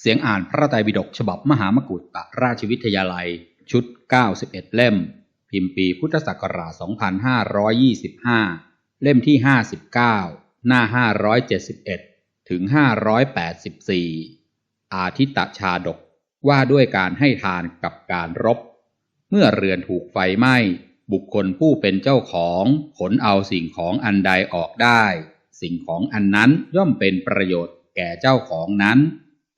เสียงอ่านพระไตรปิฎกฉบับมหามกุฏตราชวิทยาลัย ชุด 91 เล่ม พิมพ์ปีพุทธศักราช 2525 เล่มที่ 59 หน้า 571 ถึง 584 อาทิตตชาดกว่าด้วยการให้ทานกับการรบ เมื่อเรือนถูกไฟไหม้บุคคลผู้เป็นเจ้าของขนเอาสิ่งของอันใดออกได้ สิ่งของอันนั้นย่อมเป็นประโยชน์แก่เจ้าของนั้น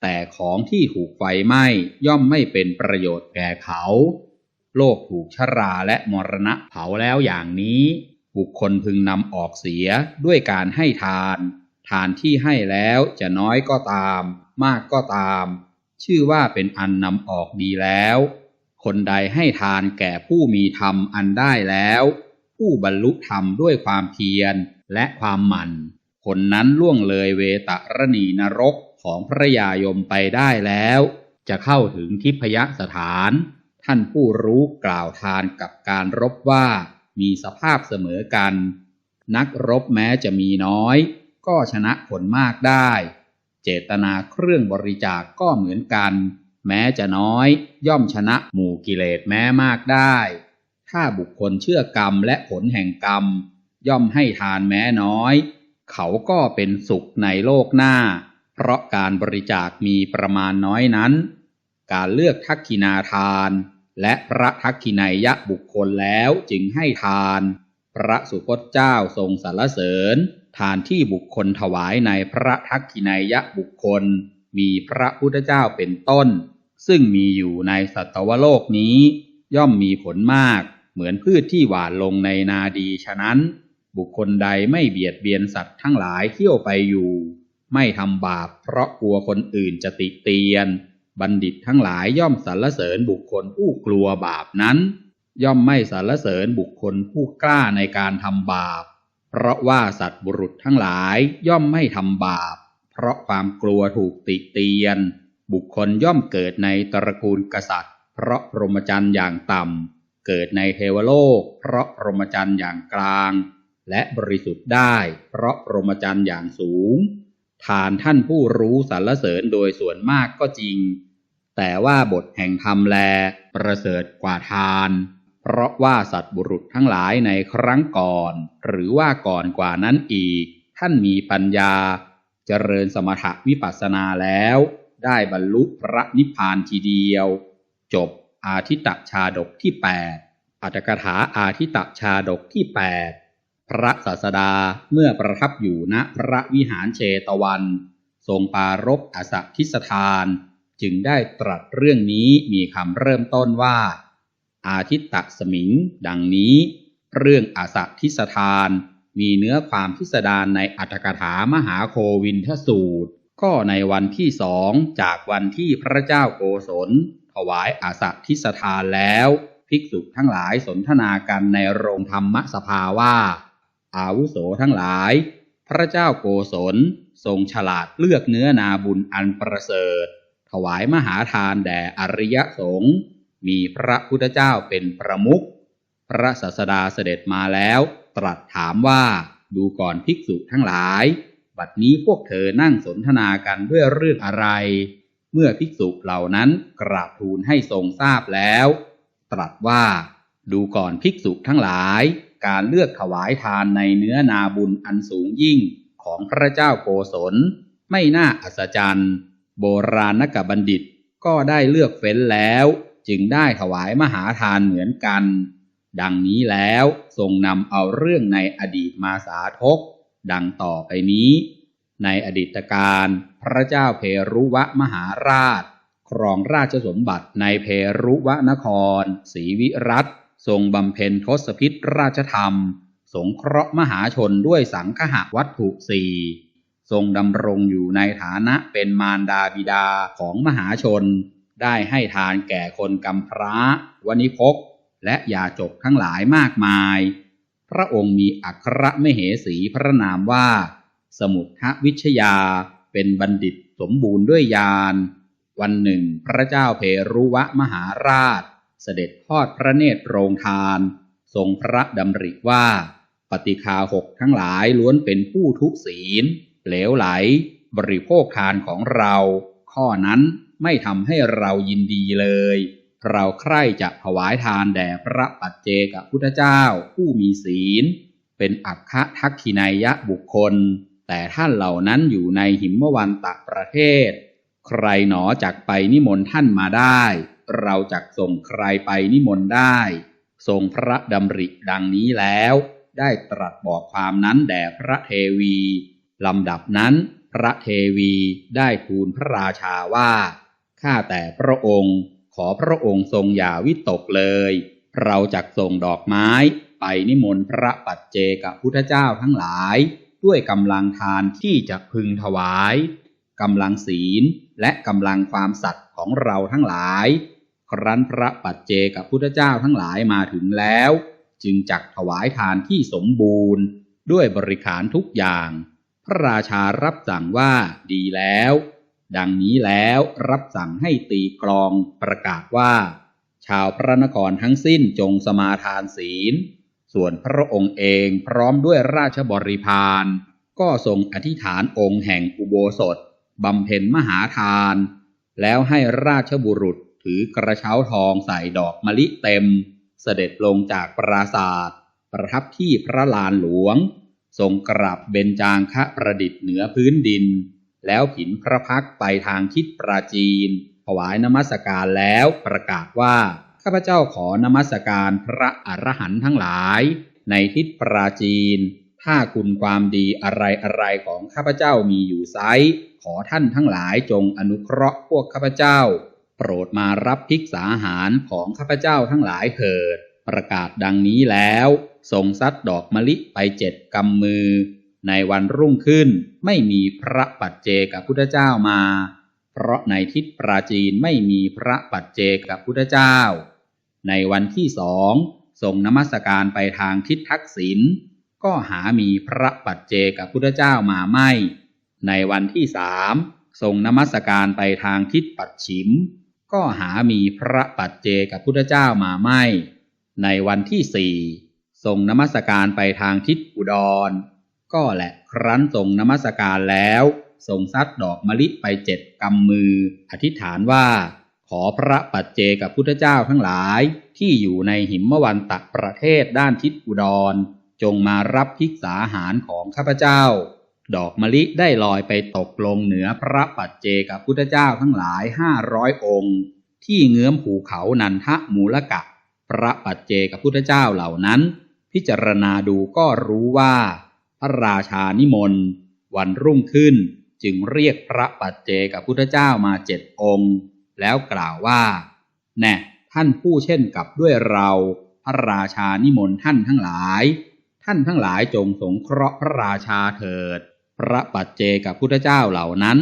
แต่ของที่ถูกไฟไหม้ย่อมไม่เป็นประโยชน์แก่เขา โลกถูกชราและมรณะเผาแล้วอย่างนี้ บุคคลพึงนำออกเสียด้วยการให้ทาน ทานที่ให้แล้วจะน้อยก็ตาม มากก็ตาม ชื่อว่าเป็นอันนำออกดีแล้ว คนใดให้ทานแก่ผู้มีธรรมอันได้แล้ว ผู้บรรลุธรรมด้วยความเพียรและความหมั่น คนนั้นล่วงเลยเวตรณีนรก ของพระยายมไปได้แล้ว จะเข้าถึงทิพยสถาน ท่านผู้รู้กล่าวทานกับการรบว่ามีสภาพเสมอกัน นักรบแม้จะมีน้อย ก็ชนะผลมากได้ เจตนาเครื่องบริจาคกก็เหมือนกัน แม้จะน้อยย่อมชนะหมู่กิเลสแม้มากได้ ถ้าบุคคลเชื่อกรรมและผลแห่งกรรม ย่อมให้ทานแม้น้อย เขาก็เป็นสุขในโลกหน้า เพราะการบริจาคมีประมาณน้อยนั้น การเลือกทักขินาทาน และพระทักขินายยะบุคคลแล้วจึงให้ทาน พระสุคตเจ้าทรงสรรเสริญ ทานที่บุคคลถวายในพระทักขินายยะบุคคล มีพระพุทธเจ้าเป็นต้น ซึ่งมีอยู่ในสัตวโลกนี้ ย่อมมีผลมาก เหมือนพืชที่หวานลงในนาดีฉะนั้น บุคคลใดไม่เบียดเบียนสัตว์ทั้งหลายเที่ยวไปอยู่ ไม่ทำบาปเพราะกลัวคนอื่นจะติเตียน บัณฑิตทั้งหลายย่อมสรรเสริญบุคคลผู้กลัวบาปนั้น ย่อมไม่สรรเสริญบุคคลผู้กล้าในการทำบาป เพราะว่าสัตว์บุรุษทั้งหลายย่อมไม่ทำบาป เพราะความกลัวถูกติเตียน บุคคลย่อมเกิดในตระกูลกษัตริย์ เพราะพรหมจรรย์อย่างต่ำเกิดในเทวโลก เพราะพรหมจรรย์อย่างกลาง และบริสุทธิ์ได้ เพราะพรหมจรรย์อย่างสูง ทานท่านผู้รู้สรรเสริญโดยส่วนมากก็จริง แต่ว่าบทแห่งธรรมแล ประเสริฐกว่าทาน เพราะว่าสัตว์บุรุษทั้งหลายในครั้งก่อน หรือว่าก่อนกว่านั้นอีก ท่านมีปัญญา เจริญสมถะวิปัสสนาแล้ว ได้บรรลุพระนิพพานทีเดียว จบอาทิตตชาดกที่ 8 อัตถกถาอาทิตตชาดกที่ 8 พระศาสดาเมื่อประทับอยู่ณพระวิหารเชตวัน ทรงปารบอสัทิสทาน จึงได้ตรัสเรื่องนี้มีคำเริ่มต้นว่า อาทิตตสมิง ดังนี้ เรื่องอสัทิสทาน มีเนื้อความพิสดารในอัตถกถามหาโควินทสูตร ก็ในวันที่สองจากวันที่พระเจ้าโกศล ถวายอาสัทิสทานแล้ว ภิกษุทั้งหลายสนทนากันในโรงธรรมสภาว่า อาวุโสทั้งหลาย พระเจ้าโกศลทรงฉลาดเลือกเนื้อนาบุญอันประเสริฐ ถวายมหาทานแด่อริยสงฆ์มีพระพุทธเจ้าเป็นประมุขพระศาสดาเสด็จมาแล้ว ตรัสถามว่าดูก่อนภิกษุทั้งหลาย บัดนี้พวกเธอนั่งสนทนากันด้วยเรื่องอะไร เมื่อภิกษุเหล่านั้นกราบทูลให้ทรงทราบแล้ว ตรัสว่าดูก่อนภิกษุทั้งหลาย การเลือกถวายทานในเนื้อนาบุญอันสูงยิ่งของพระเจ้าโกศล ไม่น่าอัศจรรย์ โบราณกบัณฑิตก็ได้เลือกเฟ้นแล้ว จึงได้ถวายมหาทานเหมือนกัน ดังนี้แล้วทรงนำเอาเรื่องในอดีตมาสาธก ดังต่อไปนี้ ในอดีตการพระเจ้าเพรุวะมหาราช ครองราชสมบัติในเพรุวะนครศรีวิรัต ทรงบำเพ็ญทศพิธราชธรรม สงเคราะห์มหาชนด้วยสังคหวัตถุสี่ทรงดำรงอยู่ในฐานะเป็นมารดาบิดาของมหาชน ได้ให้ทานแก่คนกำพร้าวณิพกและยาจกทั้งหลายมากมาย พระองค์มีอัครมเหสีพระนามว่า สมุททวิชยาเป็นบัณฑิตสมบูรณ์ด้วยญาณวันหนึ่งพระเจ้าเพรุวะมหาราช เสด็จทอดพระเนตรโรงทาน ทรงพระดำริว่า ปฏิคาหกทั้งหลายล้วนเป็นผู้ทุศีล เหลวไหล บริโภคทานของเรา ข้อนั้นไม่ทำให้เรายินดีเลย เราใคร่จะถวายทานแด่พระปัจเจกพุทธเจ้าผู้มีศีล เป็นอัคคะทักขินายะบุคคล แต่ท่านเหล่านั้นอยู่ในหิมวันตะประเทศ ใครหนอจักไปนิมนต์ท่านมาได้ เราจักส่งใครไปนิมนต์ได้ ทรงพระดำริดังนี้แล้ว ได้ตรัสบอกความนั้นแด่พระเทวีลำดับนั้นพระเทวีได้ทูลพระราชาว่า ข้าแต่พระองค์ขอพระองค์ทรงอย่าวิตกเลย เราจักส่งดอกไม้ไปนิมนต์พระปัจเจกพุทธเจ้าทั้งหลาย ด้วยกำลังทานที่จะพึงถวายกำลังศีลและกำลังความสัตย์ของเราทั้งหลาย ครั้นพระปัจเจกับพุทธเจ้าทั้งหลายมาถึงแล้ว จึงจักถวายทานที่สมบูรณ์ ด้วยบริขารทุกอย่าง พระราชารับสั่งว่าดีแล้ว ดังนี้แล้วรับสั่งให้ตีกลองประกาศว่า ชาวพระนครทั้งสิ้นจงสมาทานศีล ส่วนพระองค์เองพร้อมด้วยราชบริพารก็ทรงอธิษฐานองค์แห่งอุโบสถบำเพ็ญมหาทาน แล้วให้ราชบุรุษ ถือกระเช้าทองใส่ดอกมะลิเต็ม เสด็จลงจากปราศาสตร์ประทับที่พระลานหลวง ทรงกราบเบญจางคะประดิษฐ์เหนือพื้นดิน แล้วผินพระพักไปทางทิศปราจีน ถวายนมัสการแล้วประกาศว่า ข้าพเจ้าขอนมัสการพระอรหันต์ทั้งหลาย ในทิศปราจีน ถ้าคุณความดีอะไรอะไรของข้าพเจ้ามีอยู่ไซขอท่านทั้งหลายจงอนุเคราะห์พวกข้าพเจ้า โปรดมารับภิกษาหารของข้าพเจ้าทั้งหลายเถิด ประกาศดังนี้แล้วทรงซัดดอกมะลิไปเจ็ดกำมือ ในวันรุ่งขึ้นไม่มีพระปัจเจกับพุทธเจ้ามา เพราะในทิศปราจีนไม่มีพระปัจเจกับพุทธเจ้า ในวันที่สองทรงนมัสการไปทางทิศทักษิณก็หามีพระปัจเจกับพุทธเจ้ามาไม่ ในวันที่สามทรงนมัสการไปทางทิศปัจฉิม ก็หามีพระปัจเจกับพุทธเจ้ามาไม่ ในวันที่สี่ทรงนมัสการไปทางทิศอุดร ก็แหละครั้นทรงนมัสการแล้วทรงซัดดอกมะลิไปเจ็ดกำมือ อธิษฐานว่า ขอพระปัจเจกับพุทธเจ้าทั้งหลายที่อยู่ในหิมวันตะประเทศด้านทิศอุดร จงมารับภิกษาหารของข้าพเจ้า ดอกมะลิได้ลอยไปตกลงเหนือพระปัจเจกับพุทธเจ้าทั้งหลายห้าร้อยองค์ ที่เงื้อมภูเขานันทมูลกะ พระปัจเจกับพุทธเจ้าเหล่านั้น พิจารณาดูก็รู้ว่า พระราชานิมนต์วันรุ่งขึ้นจึงเรียกพระปัจเจกับพุทธเจ้ามาเจ็ดองค์ แล้วกล่าวว่า แน่ท่านผู้เช่นกับด้วยเรา พระราชานิมนต์ท่านทั้งหลาย ท่านทั้งหลายจงสงเคราะห์พระราชาเถิด ระปัจเจกับพุทธเจ้าเหล่านั้น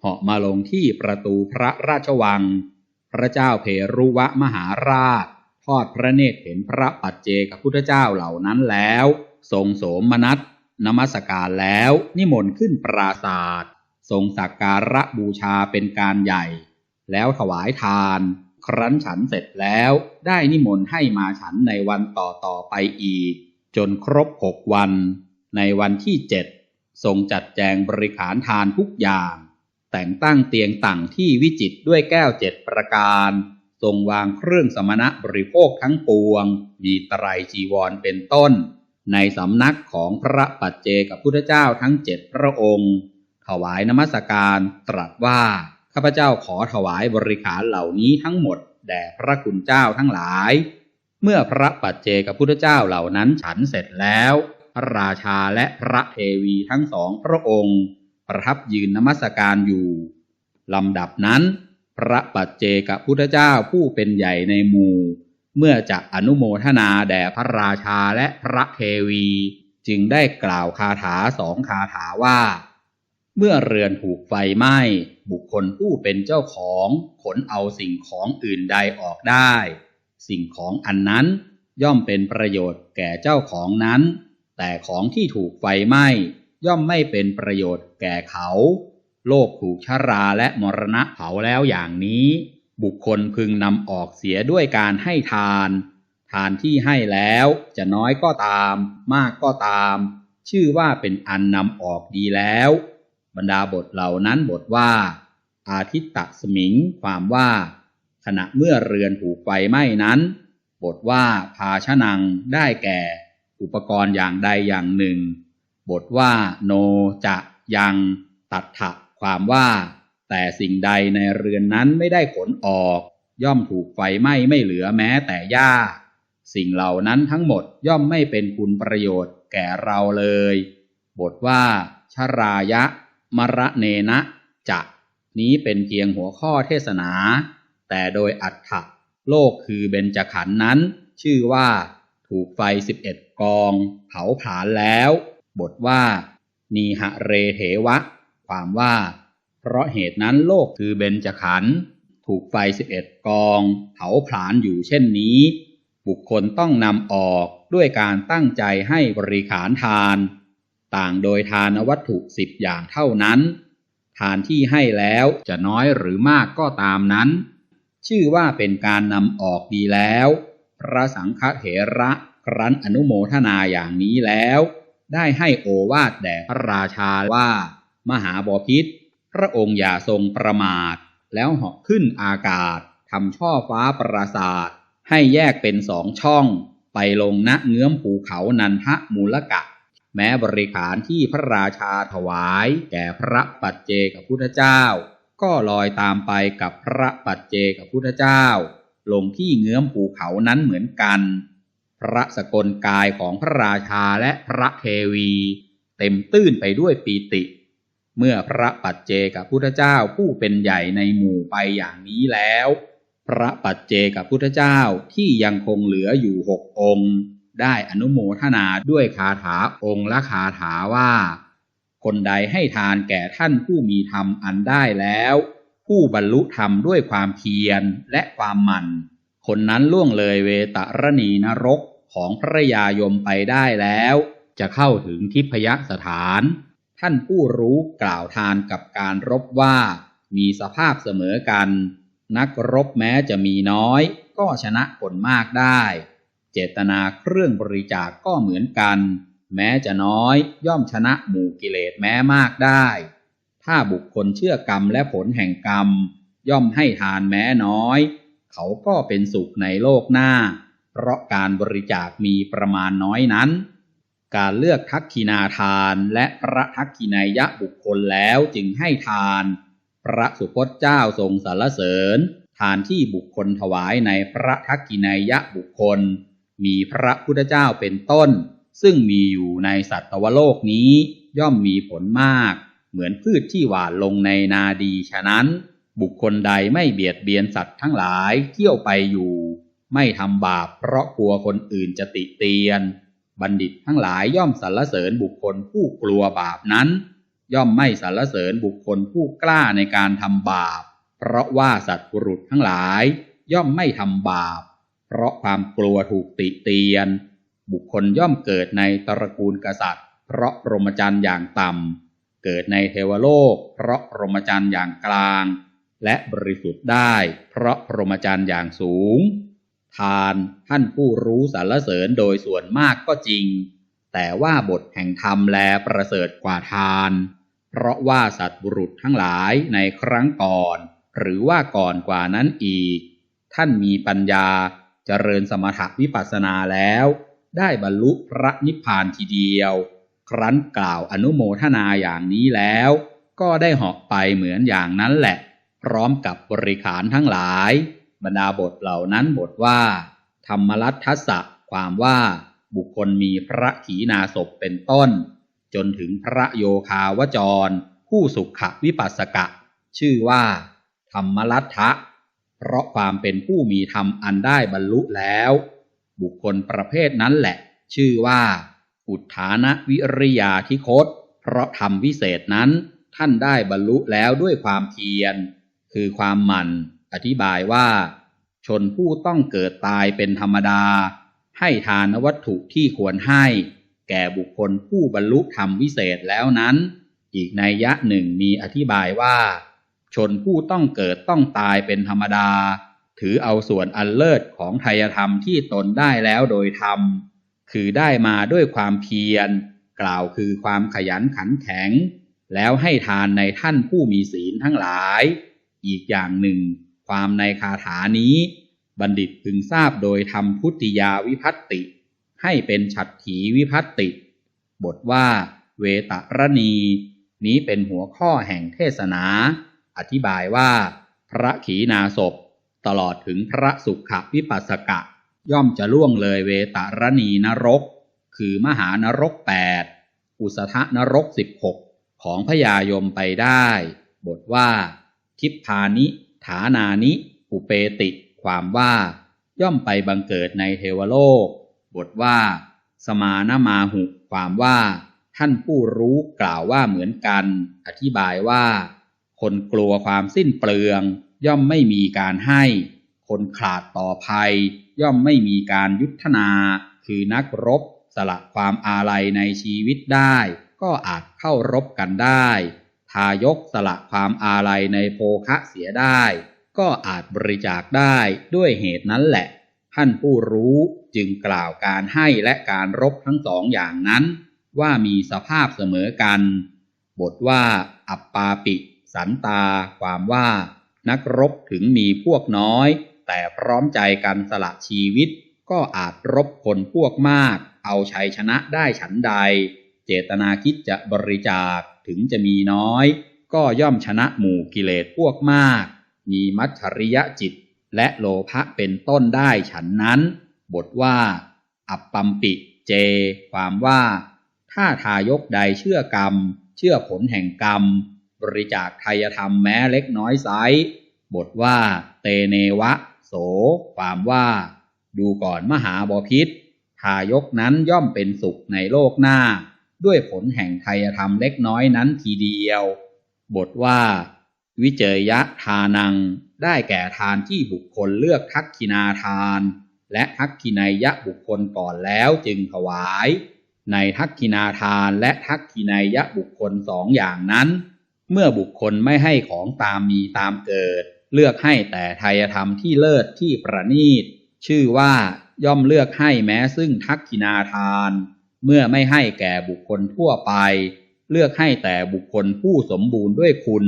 เหาะมาลงที่ประตูพระราชวัง พระเจ้าเพรุวะมหาราช ทอดพระเนตรเห็นพระปัจเจกับพุทธเจ้าเหล่านั้นแล้ว ทรงโสมนัสนมัสการแล้ว นิมนต์ขึ้นปราศาสตร์ทรงสักการะบูชาเป็นการใหญ่ แล้วถวายทาน ครั้นฉันเสร็จแล้วได้นิมนต์ให้มาฉันในวันต่อต่อไปอีก จนครบหกวัน ในวันที่เจ็ด ทรงจัดแจงบริขารทานทุกอย่าง แต่งตั้งเตียงต่างที่วิจิตด้วยแก้วเจ็ดประการ ทรงวางเครื่องสมณะบริโภคทั้งปวง มีไตรจีวรเป็นต้น ในสำนักของพระปัจเจกับพุทธเจ้าทั้งเจ็ดพระองค์ ถวายนมัสการตรัสว่าข้าพเจ้าขอถวายบริขารเหล่านี้ทั้งหมดแด่พระคุณเจ้าทั้งหลาย เมื่อพระปัจเจกับพุทธเจ้าเหล่านั้นฉันเสร็จแล้ว พระราชาและพระเทวีทั้งสองพระองค์ ประทับยืนนมัสการอยู่ลำดับนั้น พระปัจเจกพุทธเจ้าผู้เป็นใหญ่ในหมู่ เมื่อจะอนุโมทนาแด่พระราชาและพระเทวี จึงได้กล่าวคาถาสองคาถาว่า เมื่อเรือนถูกไฟไหม้บุคคลผู้เป็นเจ้าของขนเอาสิ่งของอื่นใดออกได้ สิ่งของอันนั้นย่อมเป็นประโยชน์แก่เจ้าของนั้น แต่ของที่ถูกไฟไหม้ย่อมไม่เป็นประโยชน์แก่เขา โลกถูกชราและมรณะเผาแล้วอย่างนี้ บุคคลพึงนำออกเสียด้วยการให้ทาน ทานที่ให้แล้วจะน้อยก็ตาม มากก็ตาม ชื่อว่าเป็นอันนำออกดีแล้ว บรรดาบทเหล่านั้นบทว่า อาทิตตสมิง ความว่า ขณะเมื่อเรือนถูกไฟไหม้นั้น บทว่าภาชนังได้แก่ อุปกรณ์อย่างใดอย่างหนึ่ง บทว่า โนจะยังตัดถะความว่า แต่สิ่งใดในเรือนนั้นไม่ได้ขนออก ย่อมถูกไฟไหม้ไม่เหลือแม้แต่หญ้า สิ่งเหล่านั้นทั้งหมดย่อมไม่เป็นคุณประโยชน์แก่เราเลย บทว่า ชรายะ มระเนนะจะนี้เป็นเพียงหัวข้อเทศนา แต่โดยอัฏฐะโลกคือเบญจขันธ์นั้น ชื่อว่าถูกไฟสิบเอ็ด กอง เผาผลาญแล้ว บทว่า นีหะเรเถวะ ความว่า เพราะเหตุนั้นโลกคือเบญจขันธ์ถูกไฟสิบเอ็ดกอง เผาผลาญอยู่เช่นนี้ บุคคลต้องนำออกด้วยการตั้งใจให้บริขารทาน ต่างโดยทานวัตถุสิบอย่างเท่านั้น ทานที่ให้แล้วจะน้อยหรือมากก็ตามนั้น ชื่อว่าเป็นการนำออกดีแล้ว พระสังฆเถระ ครั้นอนุโมทนาอย่างนี้แล้ว ได้ให้โอวาทแด่พระราชาว่า มหาบพิษพระองค์อย่าทรงประมาท แล้วเหาะขึ้นอากาศทำช่อฟ้าปราศาสให้แยกเป็นสองช่อง ไปลงณเงื้อมภูเขานันทมูลกะ แม้บริขารที่พระราชาถวายแก่พระปัจเจกพุทธเจ้า ก็ลอยตามไปกับพระปัจเจกพุทธเจ้า ลงที่เงื้อมภูเขานั้นเหมือนกัน ระสกลกายของพระราชาและพระเทวี เต็มตื้นไปด้วยปีติ เมื่อพระปัจเจกับพุทธเจ้าผู้เป็นใหญ่ในหมู่ไปอย่างนี้แล้ว พระปัจเจกับพุทธเจ้าที่ยังคงเหลืออยู่หกองค์ ได้อนุโมทนาด้วยคาถาองค์ละคาถาว่า คนใดให้ทานแก่ท่านผู้มีธรรมอันได้แล้วผู้บรรลุธรรมด้วยความเพียรและความหมั่น คนนั้นล่วงเลยเวตรณีนรก ของพระยายมไปได้แล้ว จะเข้าถึงทิพยสถาน ท่านผู้รู้กล่าวทานกับการรบว่า มีสภาพเสมอกัน นักรบแม้จะมีน้อย ก็ชนะคนมากได้ เจตนาเครื่องบริจาคกก็เหมือนกัน แม้จะน้อยย่อมชนะหมู่กิเลสแม้มากได้ ถ้าบุคคลเชื่อกรรมและผลแห่งกรรม ย่อมให้ทานแม้น้อย เขาก็เป็นสุขในโลกหน้า เพราะการบริจาคมีประมาณน้อยนั้น การเลือกทักขินาทานและพระทักขินายะบุคคลแล้วจึงให้ทาน พระสุคตเจ้าทรงสรรเสริญ ทานที่บุคคลถวายในพระทักขินายะบุคคล มีพระพุทธเจ้าเป็นต้น ซึ่งมีอยู่ในสัตวโลกนี้ย่อมมีผลมาก เหมือนพืชที่หว่านลงในนาดีฉะนั้น บุคคลใดไม่เบียดเบียนสัตว์ทั้งหลายเที่ยวไปอยู่ ไม่ทำบาปเพราะกลัวคนอื่นจะติเตียน บัณฑิตทั้งหลายย่อมสรรเสริญบุคคลผู้กลัวบาปนั้น ย่อมไม่สรรเสริญบุคคลผู้กล้าในการทำบาป เพราะว่าสัตว์บุรุษทั้งหลาย ย่อมไม่ทำบาป เพราะความกลัวถูกติเตียน บุคคลย่อมเกิดในตระกูลกษัตริย์ เพราะพรหมจรรย์อย่างต่ำเกิดในเทวโลก เพราะพรหมจรรย์อย่างกลาง และบริสุทธิ์ได้ เพราะพรหมจรรย์อย่างสูง ทานท่านผู้รู้สรรเสริญโดยส่วนมากก็จริง แต่ว่าบทแห่งธรรมแลประเสริฐกว่าทาน เพราะว่าสัตว์บุรุษทั้งหลายในครั้งก่อน หรือว่าก่อนกว่านั้นอีก ท่านมีปัญญาเจริญสมถะวิปัสสนาแล้ว ได้บรรลุพระนิพพานทีเดียว ครั้นกล่าวอนุโมทนาอย่างนี้แล้ว ก็ได้เหาะไปเหมือนอย่างนั้นแหละ พร้อมกับบริขารทั้งหลาย บรรดาบทเหล่านั้นบทว่า ธรรมรัตทสะความว่าบุคคลมีพระขีณาสพเป็นต้น จนถึงพระโยคาวจร ผู้สุขวิปัสสกะ ชื่อว่า ธรรมรัตทะ เพราะความเป็นผู้มีธรรมอันได้บรรลุแล้ว บุคคลประเภทนั้นแหละ ชื่อว่า อุทานวิริยาธิคต เพราะธรรมวิเศษนั้นท่านได้บรรลุแล้วด้วยความเพียร คือความหมั่น อธิบายว่า ชนผู้ต้องเกิดตายเป็นธรรมดา ให้ทานวัตถุที่ควรให้ แก่บุคคลผู้บรรลุธรรมวิเศษแล้วนั้น อีกในยะหนึ่งมีอธิบายว่า ชนผู้ต้องเกิดต้องตายเป็นธรรมดา ถือเอาส่วนอันเลิศของไทยธรรมที่ตนได้แล้วโดยธรรม คือได้มาด้วยความเพียร กล่าวคือความขยันขันแข็ง แล้วให้ทานในท่านผู้มีศีลทั้งหลาย อีกอย่างหนึ่ง ความในคาถานี้ บัณฑิตพึงทราบโดยทำพุทธิยาวิพัตติ ให้เป็นฉัตรถีวิพัตติ บทว่า เวตรณี นี้เป็นหัวข้อแห่งเทศนา อธิบายว่า พระขีณาสพตลอดถึงพระสุขวิปัสสกะ ย่อมจะล่วงเลยเวตรณีนรก คือมหานรกแปดอุสธนรกสิบหกของพญายมไปได้ บทว่า ทิพพานิ ฐานานิ อุเปติ ความว่า ย่อมไปบังเกิดในเทวโลก บทว่า สมานมาหุ ความว่า ท่านผู้รู้กล่าวว่าเหมือนกัน อธิบายว่า คนกลัวความสิ้นเปลือง ย่อมไม่มีการให้ คนขาดต่อภัย ย่อมไม่มีการยุทธนา คือนักรบสละความอาลัยในชีวิตได้ ก็อาจเข้ารบกันได้ ทายกสละความอาลัยในโภคะเสียได้ ก็อาจบริจาคได้ด้วยเหตุนั้นแหละ ท่านผู้รู้จึงกล่าวการให้และการรบทั้งสองอย่างนั้น ว่ามีสภาพเสมอกัน บทว่า อัปปาปิ สันตา ความว่า นักรบถึงมีพวกน้อย แต่พร้อมใจกันสละชีวิต ก็อาจรบคนพวกมาก เอาชัยชนะได้ฉันใด เจตนาคิดจะบริจาค ถึงจะมีน้อย ก็ย่อมชนะหมู่กิเลสพวกมาก มีมัจฉริยะจิตและโลภะเป็นต้นได้ฉันนั้น บทว่า อัปปัมปิเจ ความว่า ถ้าทายกใดเชื่อกรรม เชื่อผลแห่งกรรม บริจาคไทยธรรมแม้เล็กน้อยไซบทว่า เตเนวะ โส ความว่า ดูก่อนมหาบพิษทายกนั้นย่อมเป็นสุขในโลกหน้า ด้วยผลแห่งไทยธรรมเล็กน้อยนั้นทีเดียว บทว่า วิเจยะทานัง ได้แก่ทานที่บุคคลเลือกทักขินาทาน และทักขินายะบุคคลก่อนแล้วจึงถวาย ในทักขินาทานและทักขินายยะบุคคลสองอย่างนั้น เมื่อบุคคลไม่ให้ของตามมีตามเกิด เลือกให้แต่ไทยธรรมที่เลิศที่ประณีต ชื่อว่าย่อมเลือกให้แม้ซึ่งทักขินาทาน เมื่อไม่ให้แก่บุคคลทั่วไป เลือกให้แต่บุคคลผู้สมบูรณ์ด้วยคุณ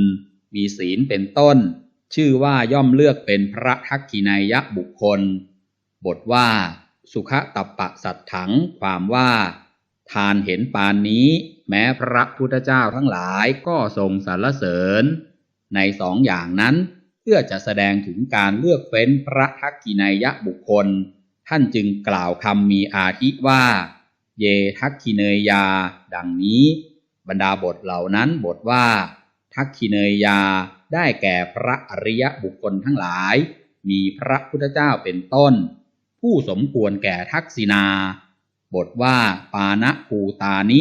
มีศีลเป็นต้น ชื่อว่าย่อมเลือกเป็นพระทักขินายะบุคคล บทว่า สุขตัปปะสัตถังความว่า ทานเห็นปานนี้ แม้พระพุทธเจ้าทั้งหลายก็ทรงสรรเสริญ ในสองอย่างนั้นเพื่อจะแสดงถึงการเลือกเฟ้นพระทักขินายะบุคคล ท่านจึงกล่าวคำมีอาทิว่า เยทักขิเนยยา ดังนี้ บรรดาบทเหล่านั้นบทว่า ทักขิเนยยาได้แก่พระอริยบุคคลทั้งหลาย มีพระพุทธเจ้าเป็นต้น ผู้สมควรแก่ทักษินาบทว่าปานะภูตานิ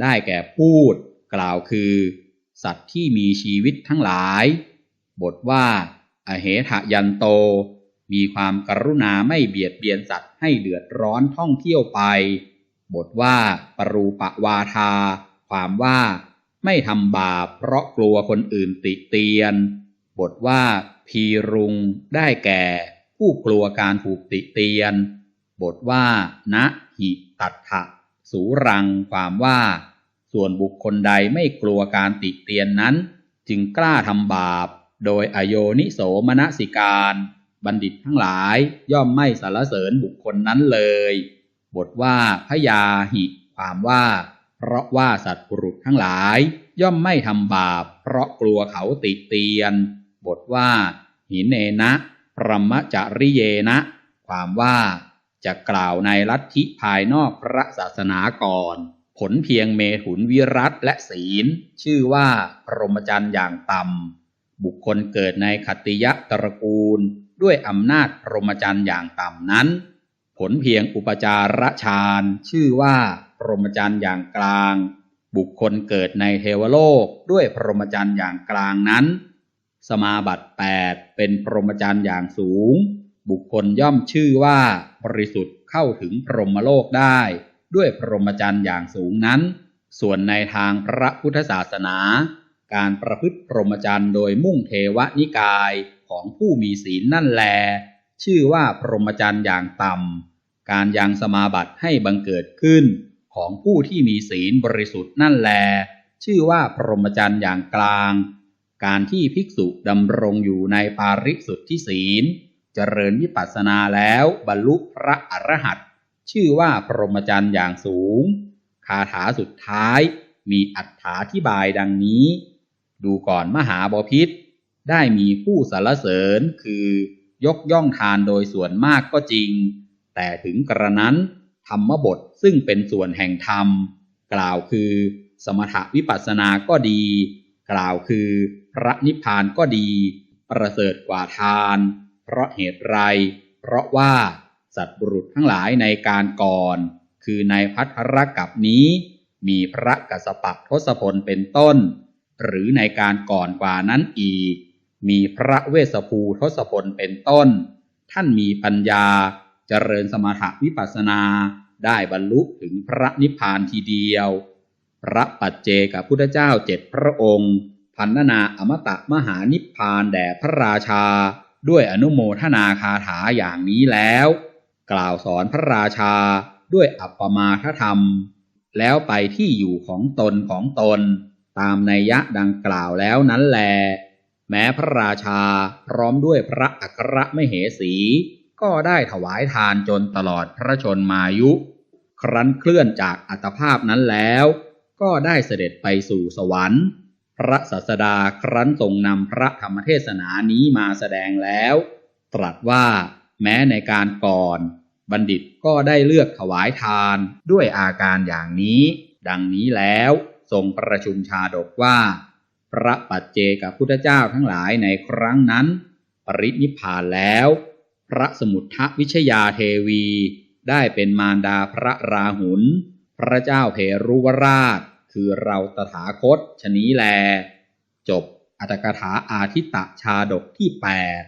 ได้แก่พูด กล่าวคือ สัตว์ที่มีชีวิตทั้งหลาย บทว่า อเหทะยันโต มีความกรุณาไม่เบียดเบียนสัตว์ให้เดือดร้อนท่องเที่ยวไป บทว่าปรูปะวาทา ความว่าไม่ทำบาปเพราะกลัวคนอื่นติเตียน บทว่าพีรุงได้แก่ ผู้กลัวการถูกติเตียน บทว่านะหิตัตถะสูรัง ความว่า ส่วนบุคคลใดไม่กลัวการติเตียนนั้น จึงกล้าทำบาป โดยอโยนิโสมนสิการ บัณฑิตทั้งหลายย่อมไม่สรรเสริญบุคคลนั้นเลย บทว่าพยาหิ ความว่า เพราะว่าสัตว์ปรุษทั้งหลาย ย่อมไม่ทำบาป เพราะกลัวเขาติเตียน บทว่า หินเนนะพรหมจริเยนะ ความว่าจะกล่าวในลัทธิภายนอกพระศาสนาก่อน ผลเพียงเมถุนวิรัตและศีล ชื่อว่าพรหมจรรย์อย่างต่ำบุคคลเกิดในขตติยะตระกูล ด้วยอำนาจพรหมจรรย์อย่างต่ำนั้น ผลเพียงอุปจาระฌานชื่อว่าพรหมจรรย์อย่างกลาง บุคคลเกิดในเทวโลกด้วยพรหมจรรย์อย่างกลางนั้น สมาบัติแปดเป็นพรหมจรรย์อย่างสูง บุคคลย่อมชื่อว่าบริสุทธิ์เข้าถึงพรหมโลกได้ ด้วยพรหมจรรย์อย่างสูงนั้น ส่วนในทางพระพุทธศาสนา การประพฤติพรหมจรรย์โดยมุ่งเทวนิกายของผู้มีศีลนั่นแล ชื่อว่าพรหมจรรย์อย่างต่ำ การยังสมาบัติให้บังเกิดขึ้น ของผู้ที่มีศีลบริสุทธิ์นั่นแล ชื่อว่าพรหมจรรย์อย่างกลาง การที่ภิกษุดำรงอยู่ในปาริสุทธิศีล เจริญวิปัสสนาแล้วบรรลุพระอรหันต์ชื่อว่าพรหมจรรย์อย่างสูง คาถาสุดท้ายมีอัถาธิบายดังนี้ ดูก่อนมหาบพิษได้มีผู้สรรเสริญคือยกย่องทานโดยส่วนมากก็จริง แต่ถึงกระนั้นธรรมบทซึ่งเป็นส่วนแห่งธรรม กล่าวคือ สมถวิปัสสนาก็ดี กล่าวคือ พระนิพพานก็ดี ประเสริฐกว่าทาน เพราะเหตุไร เพราะว่าสัตว์บุรุษทั้งหลายในการก่อน คือในพัทธรกับนี้ มีพระกัสปะทศพลเป็นต้น หรือในการก่อนกว่านั้นอีก มีพระเวสภูทศพลเป็นต้น ท่านมีปัญญา เจริญสมถวิปัสสนาได้บรรลุถึงพระนิพพานทีเดียว พระปัจเจกับพุทธเจ้าเจ็ดพระองค์พันนาอมตะมหานิพพานแด่พระราชา ด้วยอนุโมทนาคาถาอย่างนี้แล้ว กล่าวสอนพระราชาด้วยอัปปมาทธรรม แล้วไปที่อยู่ของตนของตน ตามนัยยะดังกล่าวแล้วนั้นแล แม้พระราชาพร้อมด้วยพระอัครมเหสี ก็ได้ถวายทานจนตลอดพระชนมายุ ครั้นเคลื่อนจากอัตภาพนั้นแล้ว ก็ได้เสด็จไปสู่สวรรค์ พระศาสดาครั้นทรงนำพระธรรมเทศนานี้มาแสดงแล้ว ตรัสว่าแม้ในการก่อนบัณฑิตก็ได้เลือกถวายทานด้วยอาการอย่างนี้ ดังนี้แล้วทรงประชุมชาดกว่า พระปัจเจกับพุทธเจ้าทั้งหลายในครั้งนั้น ปรินิพพานแล้ว พระสมุทธวิชยาเทวี ได้เป็นมารดาพระราหุล พระเจ้าเพรุวราช คือเราตถาคตชนี้แล จบอัตกถาอาทิตตชาดกที่แปด